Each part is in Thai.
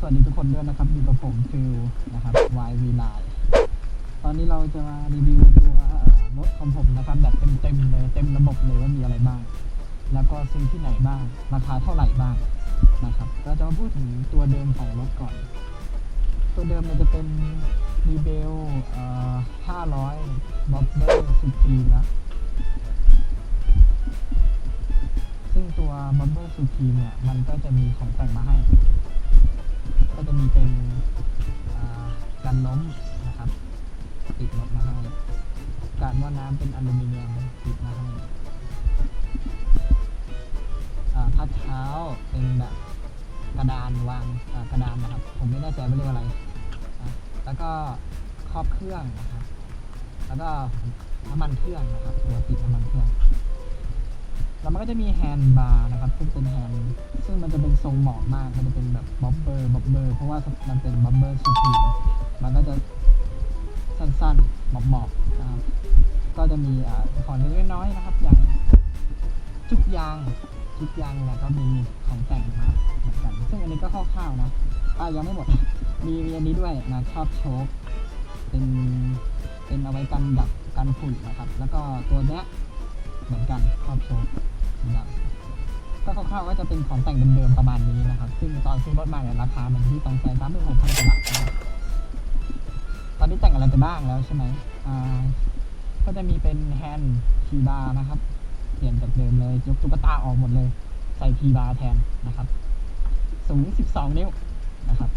สวัสดีทุกคนด้วยนะครับอยู่กับผมฟิลนะครับ YV Line ตอนนี้เราจะมารีวิวตัวรถของผมนะครับแบบเต็มๆเลยเต็มระบบเลยว่ามีอะไรบ้าง แล้วก็ซื้อที่ไหนบ้าง ราคาเท่าไหร่บ้างนะครับเราจะมาพูดถึงตัวเดิมของรถก่อน ตัวเดิมเนี่ยจะเป็นรีเบล500บ็อบเบอร์สุดทีนะซึ่งตัวบัมเบอร์ซูทีเนี่ยมันก็จะมีของแต่งมาให้ มีเป็นกันล้มนะครับ ติดรถมาให้การว่าน้ำเป็นอลูมิเนียมติดมาให้พัดเท้าเป็นแบบกระดานวางกระดานนะครับ ผมไม่แน่ใจว่าเรียกอะไระแล้วก็ครอบเครื่องนะครับ แล้วก็น้ำมันเครื่องนะครับตัวติดน้ำมันเครื่อง แล้วมันก็จะมีแฮนด์บาร์นะครับซึ่งเป็นแฮนด์ มันจะเป็นทรงเหมาะมาก มันจะเป็นแบบบ๊อบเบอร์บ๊อบเบอร์เพราะว่ามันเป็นบ๊อบเบอร์สุดมันก็จะสั้นๆหมอบๆนะครับ ก็จะมีอ่าของเล็กๆน้อยๆนะครับ อย่างจุกยางจุกยางเนี่ยก็มีของแต่งมาเหมือนกัน ซึ่งอันนี้ก็คร่าวๆนะอ่ายังไม่หมด มีมีอันนี้ด้วยนะครอบโชคเป็นเป็นเอาไว้กันดับกันฝุ่นนะครับ แล้วก็ตัวเนี้ยเหมือนกันครอบโชว์สีดำ ก็คร่าวๆก็จะเป็นของแต่งเดิมๆประมาณนี้นะครับ ซึ่งตอนซื้อรถมาเนี่ยราคามันที่ต้องแสนสามหมื่นหกพันกว่าบาทนะครับตอนนี้แต่งอะไรไปบ้างแล้วใช่ไหมอ่าก็จะมีเป็นแฮนด์ทีบาร์นะครับ เปลี่ยนจากเดิมเลยยกตุ๊กตาออกหมดเลย ใส่ทีบาร์แทนนะครับ สูง 12 นิ้วนะครับ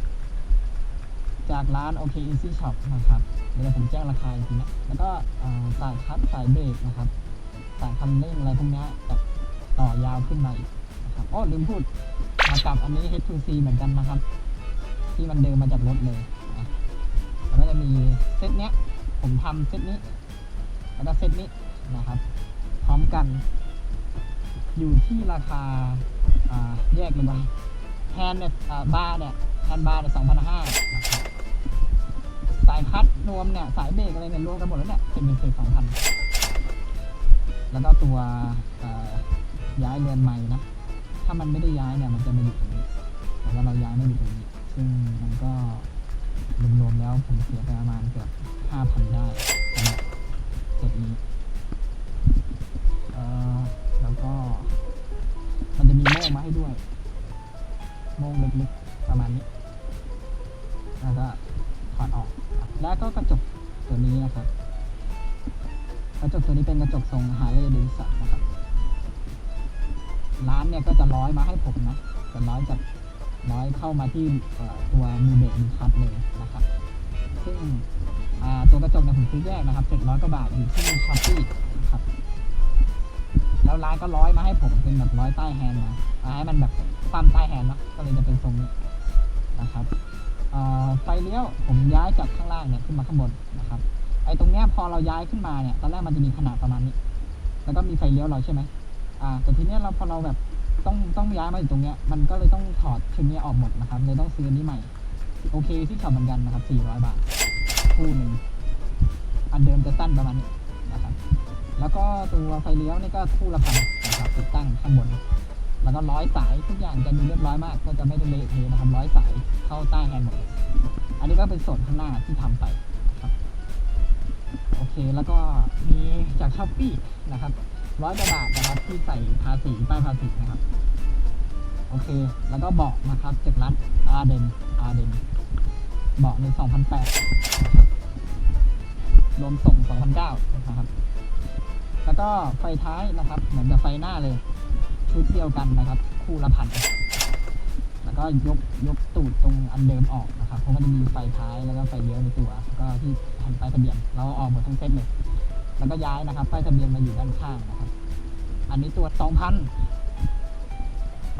จากร้าน OK Easy Shop นะครับเดี๋ยวผมแจ้งราคาอีกทีนะแล้วก็สายคัดสายเบรกนะครับสายคันเร่งอะไรพวกนี้ต่อยาวขึ้นมาอีก ครับอ้อลืมพูดมากับอันนี้ H2C เหมือนกันนะครับ ที่มันเดินมาจากรถเลยอะแล้วก็จะมีเซตเนี้ย ผมทำเซตนี้ แล้วก็เซตนี้นะครับ พร้อมกัน อยู่ที่ราคาแยกเลยว่าแฮนเนี่ยบาร์เนี่ยแฮนบาร์เนี่ยสองพันห้านะครับสายคัดรวมเนี่ย สายเบรกอะไรเนี่ยรวมกันหมดแล้วเนี่ยเป็นเป็นสองพันแล้วก็ตัวย้ายเรือนใหม่นะ ถ้ามันไม่ได้ย้ายเนี่ยมันจะมาอยู่ตรงนี้ แต่ว่าเราย้ายไม่อยู่ตรงนี้ ซึ่งมันก็รวมๆแล้วผมเสียไปประมาณเกือบห้าพันได้สำหรับเซตนี้เอ่อแล้วก็ มันจะมีโม่งมาให้ด้วย โม่งเล็กๆประมาณนี้ แล้วก็ถอดออก แล้วก็กระจกตัวนี้นะครับ กระจกตัวนี้เป็นกระจกทรงฮาร์เลย์เดวิสันนะครับ ร้านเนี่ยก็จะร้อยมาให้ผมนะจะร้อยจากร้อยเข้ามาที่ตัวมือเบรกมือคัดเลยนะครับ ซึ่งตัวกระจกเนี่ยผมซื้อแยกนะครับ700กว่าบาทอยู่ที่ช้อปปี้นะครับ แล้วร้านก็ร้อยมาให้ผมเป็นแบบร้อยใต้แฮนด์นะเอาให้มันแบบปั้มใต้แฮนด์นะก็เลยจะเป็นทรงนี้นะครับไฟเลี้ยวผมย้ายจากข้างล่างเนี่ยขึ้นมาข้างบนนะครับ ไอ้ตรงเนี้ยพอเราย้ายขึ้นมาเนี่ยตอนแรกมันจะมีขนาดประมาณนี้ แล้วก็มีไฟเลี้ยวเราใช่ไหม อ่าแต่ทีเนี้ยเราพอเราแบบต้องต้องย้ายมาอยู่ตรงเนี้ยมันก็เลยต้องถอดชุดเนี้ยออกหมดนะครับเลยต้องซื้อนี้ใหม่ โอเคที่ช็อปเหมือนกันนะครับ 400 บาทคู่หนึ่งอันเดิมจะสั้นประมาณนี้นะครับ แล้วก็ตัวไฟเลี้ยวนี่ก็คู่ละพันนะครับติดตั้งข้างบน แล้วก็ร้อยสายทุกอย่างจะดูเรียบร้อยมาก ก็จะไม่ได้เละเทะนะครับร้อยสายเข้าใต้แฮนด์หมดอันนี้ก็เป็นส่วนข้างหน้าที่ทำไปครับโอเคแล้วก็มีจากช้อปปี้นะครับ ร้อยกว่าบาทนะครับที่ใส่ภาษีป้ายภาษีนะครับ โอเค แล้วก็เบาะนะครับจากร้านอาเดนอาเดนเบาะใน2008นะครับรวมส่ง2009นะครับแล้วก็ไฟท้ายนะครับ เหมือนกับไฟหน้าเลย ชุดเดียวกันนะครับ คู่ละพันแล้วก็ยกยกตูดตรงอันเดิมออกนะครับเพราะมันจะมีไฟท้ายแล้วก็ไฟเลี้ยวในตัวแล้วก็ที่แผ่นป้ายทะเบียนเราเอาออกหมดทั้งเซ็ตเลย แล้วก็ย้ายนะครับป้ายทะเบียนมาอยู่ด้านข้างนะครับ อันนี้ตัวสองพัน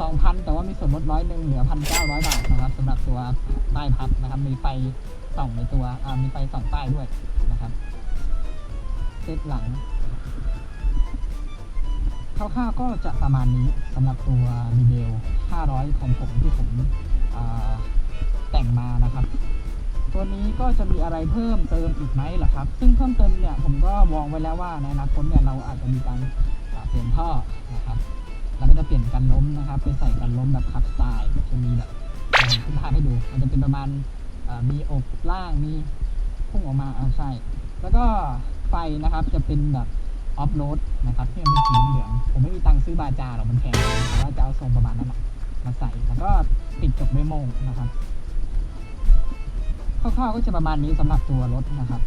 สองพันแต่ว่ามีส่วนลดร้อยหนึ่งเหลือพันเก้าร้อยบาทนะครับสำหรับตัวป้ายพับนะครับ มีไฟส่องในตัวมีไฟส่องป้ายด้วยนะครับเซตหลังคร่าวๆก็จะประมาณนี้สำหรับตัวรีเบล500 ของผมที่ผมแต่งมานะครับ ตัวนี้ก็จะมีอะไรเพิ่มเติมอีกไหมล่ะครับ ซึ่งเพิ่มเติมเนี่ยผมก็มองไว้แล้วว่าในอนาคตเนี่ยเราอาจจะมีการเปลี่ยนท่อนะครับแล้วก็จะเปลี่ยนกันล้มนะครับไปใส่กันล้มแบบขับสไตล์จะมีแบบขึ้นภาพให้ดูมันจะเป็นประมาณมีอกล่างมีพุ่งออกมาอ่าใช่แล้วก็ไฟนะครับจะเป็นแบบออฟโรดนะครับที่มันเป็นสีเหลืองผมไม่มีตังค์ซื้อบาจาหรอกมันแพงแต่ว่าจะเอาทรงประมาณนั้นมาใส่แล้วก็ติดจบด้วยโมงนะครับ คร่าวๆก็จะประมาณนี้สำหรับตัวรถนะครับ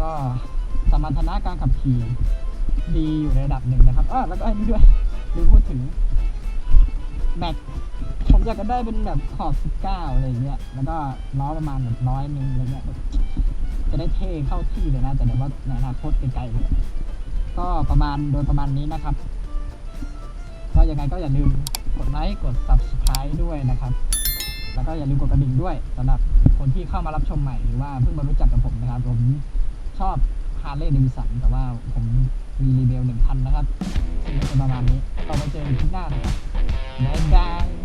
ก็สมรรถนะการขับขี่ดีอยู่ในระดับหนึ่งนะครับอ้อแล้วก็อันนี้ด้วยลืมพูดถึงแม็กผมอยากจะได้เป็นแบบขอบ 19 อะไรอย่างเงี้ย แล้วก็ล้อประมาณแบบร้อยนึงอะไรเงี้ย จะได้เท่เข้าที่เลยนะ แต่เดี๋ยวว่าในอนาคตไกลๆเลยก็ประมาณโดยประมาณนี้นะครับ ก็ยังไงก็อย่าลืมกดไลค์ กด subscribe ด้วยนะครับ แล้วก็อย่าลืมกดกระดิ่งด้วยสำหรับคนที่เข้ามารับชมใหม่หรือว่าเพิ่งมารู้จักกับผมนะครับ ผมชอบฮาร์เลย์ดิวสันแต่ว่าผมมีรีเบลหนึ่งพันนะครับซึ่งก็ประมาณนี้ต่อไปเจอกันคลิปหน้านะครับบ๊ายบาย